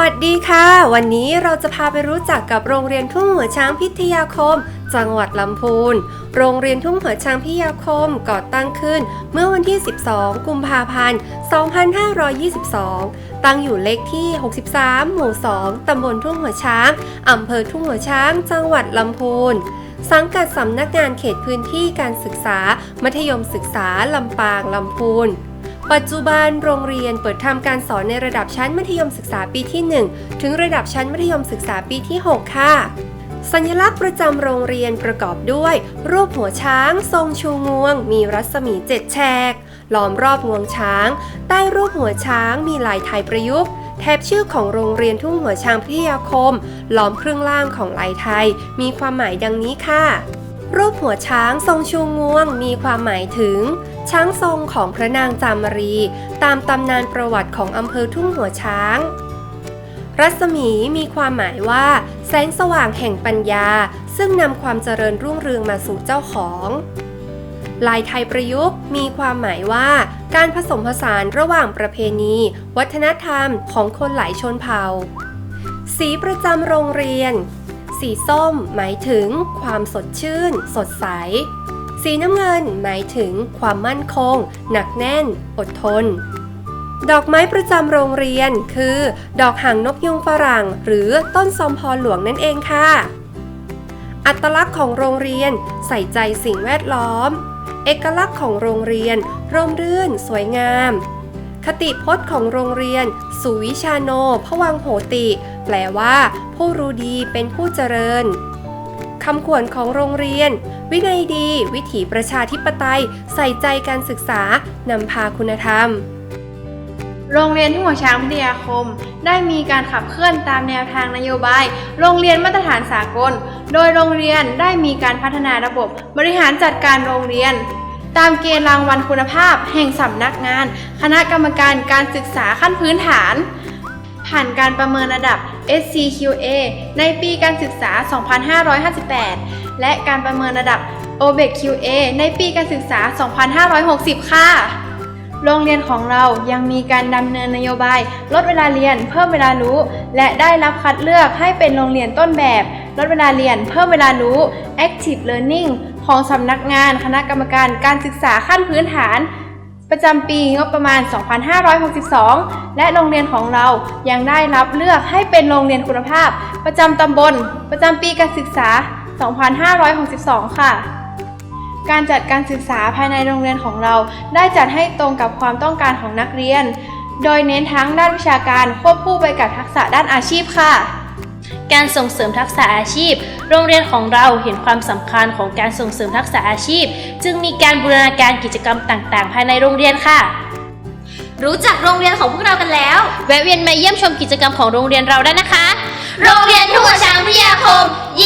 วัสดีค่ะ วันนี้เราจะพาไปรู้จักกับโรงเรียนทุ่งหัวช้างพิทยาคม จังหวัดลำพูน โรงเรียนทุ่งหัวช้างพิทยาคมก่อตั้งขึ้น เมื่อวันที่ 12 กุมภาพันธ์ 2522 ตั้งอยู่เลขที่ 63 หมู่ 2 ตำบลทุ่งหัวช้างอำเภอทุ่งหัวช้าง จังหวัดลำพูนสังกัดสำนักงานเขตพื้นที่การศึกษา มัธยมศึกษาลำปางลำพูน ปัจจุบันโรงเรียนเปิดทำการสอนในระดับชั้นมัธยมศึกษาปีที่ 1 ถึงระดับชั้นมัธยมศึกษาปีที่ 6 ค่ะ สัญลักษณ์ประจำโรงเรียนประกอบด้วย รูปหัวช้าง ทรงชูงวง มีรัศมีเจ็ดแฉกล้อมรอบงวงช้าง ใต้รูปหัวช้างมีลายไทยประยุกต์แถบชื่อของโรงเรียนทุ่งหัวช้างพิทยาคม ล้อมครึ่งล่างของลายไทย มีความหมายดังนี้ค่ะ รูปหัวช้างทรงชูงวง มีความหมายถึง ช้างทรงของพระนางจามรี ตามตำนานประวัติของอำเภอทุ่งหัวช้าง รัศมีมีความหมายว่า แสงสว่างแห่งปัญญา ซึ่งนำความเจริญรุ่งเรืองมาสู่เจ้าของ ลายไทยประยุกต์มีความหมายว่า การผสมผสานระหว่างประเพณี วัฒนธรรมของคนหลายชนเผ่า สีประจำโรงเรียน สีส้มหมายถึงความสดชื่น สดใส สีน้ำเงินหมายถึงความมั่นคง หนักแน่น อดทน ดอกไม้ประจำโรงเรียนคือ ดอกหางนกยุงฝรั่ง หรือต้นซอมพอหลวงนั่นเองค่ะ อัตลักษณ์ของโรงเรียนใส่ใจสิ่งแวดล้อม เอกลักษณ์ของโรงเรียน ร่มรื่น สวยงาม คติพจน์ของโรงเรียน สุวิชาโนพวังโหติ แปลว่า ผู้รู้ดีเป็นผู้เจริญ คำขวัญของโรงเรียน วินัยดี วิถีประชาธิปไตย ใส่ใจการศึกษานำพาคุณธรรม โรงเรียนทุ่งหัวช้างพิทยาคม ได้มีการขับเคลื่อนตามแนวทางนโยบาย โรงเรียนมาตรฐานสากล โดยโรงเรียนได้มีการพัฒนาระบบบริหารจัดการโรงเรียน ตามเกณฑ์รางวัลคุณภาพ แห่งสำนักงาน คณะกรรมการการศึกษาขั้นพื้นฐาน ผ่านการประเมินระดับ SCQA ในปีการศึกษา 2558 และการประเมินระดับ OBEQ-A ในปีการศึกษา 2560 ค่ะ โรงเรียนของเรายังมีการดำเนินนโยบาย ลดเวลาเรียน เพิ่มเวลารู้ และได้รับคัดเลือกให้เป็นโรงเรียนต้นแบบ ลดเวลาเรียน เพิ่มเวลารู้ Active Learning ของสำนักงานคณะกรรมการการศึกษาขั้นพื้นฐาน ประจำปีงบประมาณ 2562 และโรงเรียนของเรายังได้รับเลือกให้เป็นโรงเรียนคุณภาพ ประจำตำบล ประจำปีการศึกษา 2562 ค่ะ การจัดการศึกษาภายในโรงเรียนของเราได้จัดให้ตรงกับความต้องการของนักเรียน โดยเน้นทั้งด้านวิชาการควบคู่ไปกับทักษะด้านอาชีพค่ะ การส่งเสริมทักษะอาชีพ โรงเรียนของเราเห็นความสำคัญของการส่งเสริมทักษะอาชีพ จึงมีการบูรณาการกิจกรรมต่างๆ ภายในโรงเรียนค่ะ รู้จักโรงเรียนของพวกเรากันแล้ว แวะเวียนมาเยี่ยมชมกิจกรรมของโรงเรียนเราได้นะคะ โรงเรียนทุ่งหัวช้างพิทยาคมยิ